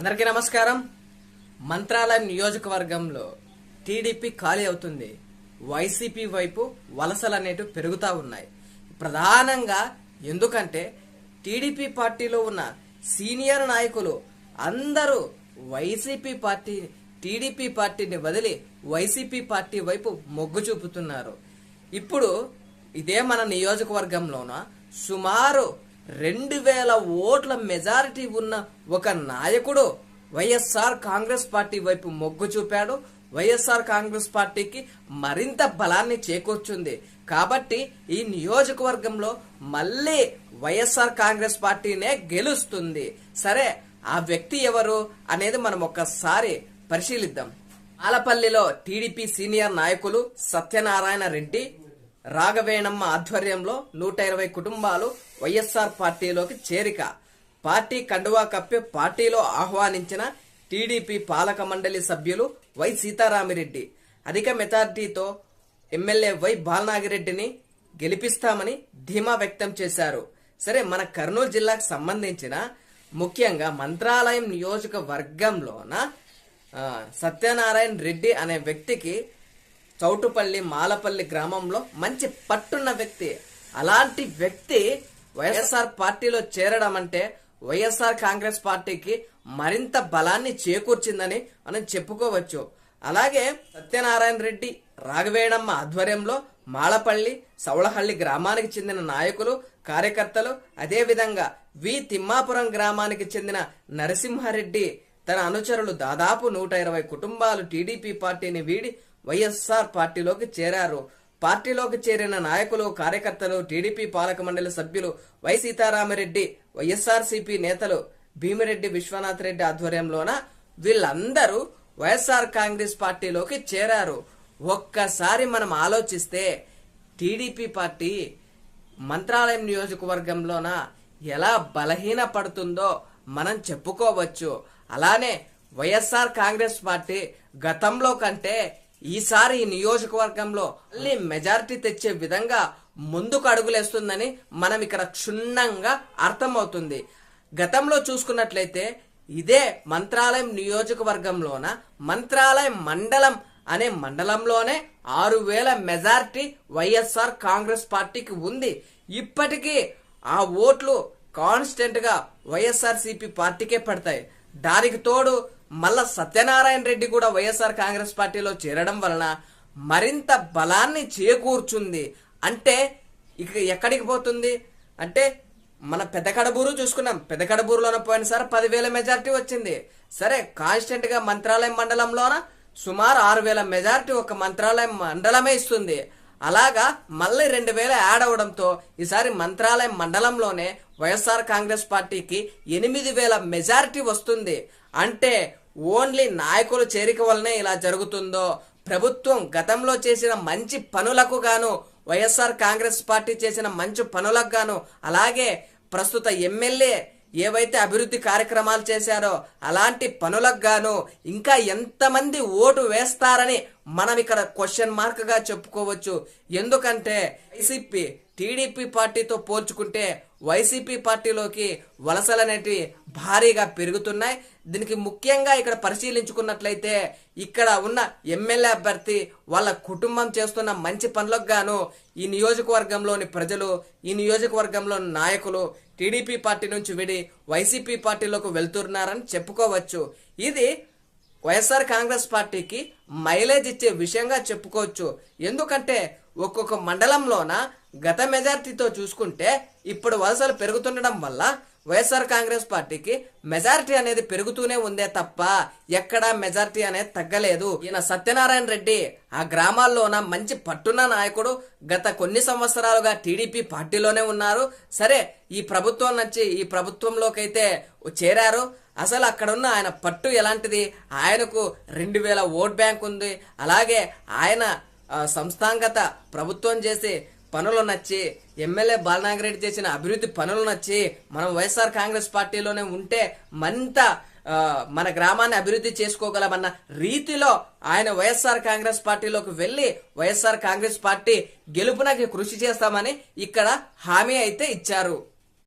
అందరికీ నమస్కారం. మంత్రాలయం నియోజకవర్గంలో టీడీపీ ఖాళీ అవుతుంది. వైసీపీ వైపు వలసలు అనేటివి పెరుగుతూ ఉన్నాయి. ప్రధానంగా ఎందుకంటే టీడీపీ పార్టీలో ఉన్న సీనియర్ నాయకులు అందరూ వైసీపీ పార్టీ టీడీపీ పార్టీని వదిలి వైసీపీ పార్టీ వైపు మొగ్గు చూపుతున్నారు. ఇప్పుడు ఇదే మన నియోజకవర్గంలోన సుమారు రెండు వేల ఓట్ల మెజారిటీ ఉన్న ఒక నాయకుడు వైఎస్ఆర్ కాంగ్రెస్ పార్టీ వైపు మొగ్గు చూపాడు. వైఎస్ఆర్ కాంగ్రెస్ పార్టీకి మరింత బలాన్ని చేకూర్చుంది. కాబట్టి ఈ నియోజకవర్గంలో మళ్ళీ వైఎస్ఆర్ కాంగ్రెస్ పార్టీనే గెలుస్తుంది. సరే ఆ వ్యక్తి ఎవరు అనేది మనం ఒక్కసారి పరిశీలిద్దాం. ఆలపల్లిలో టీడీపీ సీనియర్ నాయకులు సత్యనారాయణ రెడ్డి రాఘవేణమ్మ ఆధ్వర్యంలో నూట ఇరవై కుటుంబాలు వైఎస్ఆర్ పార్టీలోకి చేరిక. పార్టీ కండువా కప్పి పార్టీలో ఆహ్వానించిన టీడీపీ పాలక మండలి సభ్యులు వై సీతారామిరెడ్డి. అధిక మెజార్టీతో ఎమ్మెల్యే వై బాలనాగిరెడ్డిని గెలిపిస్తామని ధీమా వ్యక్తం చేశారు. సరే మన కర్నూలు జిల్లాకు సంబంధించిన ముఖ్యంగా మంత్రాలయం నియోజకవర్గంలోన సత్యనారాయణ రెడ్డి అనే వ్యక్తికి చౌటుపల్లి మాలపల్లి గ్రామంలో మంచి పట్టున్న వ్యక్తి. అలాంటి వ్యక్తి వైఎస్ఆర్ పార్టీలో చేరడం అంటే వైఎస్ఆర్ కాంగ్రెస్ పార్టీకి మరింత బలాన్ని చేకూర్చిందని మనం చెప్పుకోవచ్చు. అలాగే సత్యనారాయణ రెడ్డి రాఘవేణమ్మ ఆధ్వర్యంలో మాలపల్లి సౌళహల్లి గ్రామానికి చెందిన నాయకులు కార్యకర్తలు అదేవిధంగా వి తిమ్మాపురం గ్రామానికి చెందిన నరసింహారెడ్డి తన అనుచరులు దాదాపు నూట ఇరవై కుటుంబాలు టీడీపీ పార్టీని వీడి వైఎస్ఆర్ పార్టీలోకి చేరారు. పార్టీలోకి చేరిన నాయకులు కార్యకర్తలు టీడీపీ పాలక మండలి సభ్యులు వై సీతారామరెడ్డి వైఎస్ఆర్సీపీ నేతలు భీమిరెడ్డి విశ్వనాథ్ రెడ్డి ఆధ్వర్యంలోన వీళ్ళందరూ వైఎస్ఆర్ కాంగ్రెస్ పార్టీలోకి చేరారు. ఒక్కసారి మనం ఆలోచిస్తే టీడీపీ పార్టీ మంత్రాలయం నియోజకవర్గంలోన ఎలా బలహీన పడుతుందో మనం చెప్పుకోవచ్చు. అలానే వైఎస్ఆర్ కాంగ్రెస్ పార్టీ గతంలో కంటే ఈసారి ఈ నియోజకవర్గంలో మళ్ళీ మెజారిటీ తెచ్చే విధంగా ముందుకు అడుగులేస్తుందని మనం ఇక్కడ క్షుణ్ణంగా అర్థమవుతుంది. గతంలో చూసుకున్నట్లయితే ఇదే మంత్రాలయం నియోజకవర్గంలోన మంత్రాలయం మండలం అనే మండలంలోనే ఆరు వేల మెజార్టీ వైఎస్ఆర్ కాంగ్రెస్ పార్టీకి ఉంది. ఇప్పటికీ ఆ ఓట్లు కాన్స్టెంట్గా వైఎస్ఆర్ సిపి పార్టీకే పడతాయి. దానికి తోడు మళ్ళా సత్యనారాయణ రెడ్డి కూడా వైఎస్ఆర్ కాంగ్రెస్ పార్టీలో చేరడం వలన మరింత బలాన్ని చేకూర్చుంది. అంటే ఇక ఎక్కడికి పోతుంది? అంటే మన పెద్దకడబూరు చూసుకున్నాం. పెద్ద పోయినసారి పదివేల మెజారిటీ వచ్చింది. సరే కాన్స్టెంట్గా మంత్రాలయం మండలంలోన సుమారు ఆరు వేల మెజార్టీ ఒక మంత్రాలయం మండలమే ఇస్తుంది. అలాగా మళ్ళీ రెండు వేల యాడ్ అవడంతో ఈసారి మంత్రాలయం మండలంలోనే వైఎస్ఆర్ కాంగ్రెస్ పార్టీకి ఎనిమిది వేల మెజారిటీ వస్తుంది. అంటే ఓన్లీ నాయకుల చేరిక వల్లనే ఇలా జరుగుతుందో ప్రభుత్వం గతంలో చేసిన మంచి పనులకు గాను వైఎస్ఆర్ కాంగ్రెస్ పార్టీ చేసిన మంచి పనులకు గాను అలాగే ప్రస్తుత ఎమ్మెల్యే ఏవైతే అభివృద్ధి కార్యక్రమాలు చేశారో అలాంటి పనులకు గాను ఇంకా ఎంతమంది ఓటు వేస్తారని మనం ఇక్కడ క్వశ్చన్ మార్క్గా చెప్పుకోవచ్చు. ఎందుకంటే వైసీపీ టీడీపీ పార్టీతో పోల్చుకుంటే వైసీపీ పార్టీలోకి వలసలు అనేటివి భారీగా పెరుగుతున్నాయి. దీనికి ముఖ్యంగా ఇక్కడ పరిశీలించుకున్నట్లయితే ఇక్కడ ఉన్న ఎమ్మెల్యే అభ్యర్థి వాళ్ళ కుటుంబం చేస్తున్న మంచి పనులకు గాను ఈ నియోజకవర్గంలోని ప్రజలు ఈ నియోజకవర్గంలోని నాయకులు టీడీపీ పార్టీ నుంచి విడి వైసీపీ పార్టీలోకి వెళ్తున్నారని చెప్పుకోవచ్చు. ఇది వైఎస్ఆర్ కాంగ్రెస్ పార్టీకి మైలేజ్ ఇచ్చే విషయంగా చెప్పుకోవచ్చు. ఎందుకంటే ఒక్కొక్క మండలంలోన గత మెజార్టీతో చూసుకుంటే ఇప్పుడు వలసలు పెరుగుతుండడం వల్ల వైఎస్ఆర్ కాంగ్రెస్ పార్టీకి మెజారిటీ అనేది పెరుగుతూనే ఉందే తప్ప ఎక్కడా మెజారిటీ అనేది తగ్గలేదు. ఈయన సత్యనారాయణ రెడ్డి ఆ గ్రామాల్లోన మంచి పట్టున్న నాయకుడు గత కొన్ని సంవత్సరాలుగా టీడీపీ పార్టీలోనే ఉన్నారు. సరే ఈ ప్రభుత్వం నుంచి ఈ ప్రభుత్వంలోకైతే చేరారు. అసలు అక్కడున్న ఆయన పట్టు ఎలాంటిది? ఆయనకు రెండు వేల ఓట్ బ్యాంక్ ఉంది. అలాగే ఆయన సంస్థాంగత ప్రభుత్వం చేసి పనులు నచ్చి ఎమ్మెల్యే బాలనాగిరెడ్డి చేసిన అభివృద్ధి పనులు నచ్చి మనం వైఎస్ఆర్ కాంగ్రెస్ పార్టీలోనే ఉంటే మరింత మన గ్రామాన్ని అభివృద్ధి చేసుకోగలమన్న రీతిలో ఆయన వైఎస్ఆర్ కాంగ్రెస్ పార్టీలోకి వెళ్ళి వైఎస్ఆర్ కాంగ్రెస్ పార్టీ గెలుపునకి కృషి చేస్తామని ఇక్కడ హామీ అయితే ఇచ్చారు.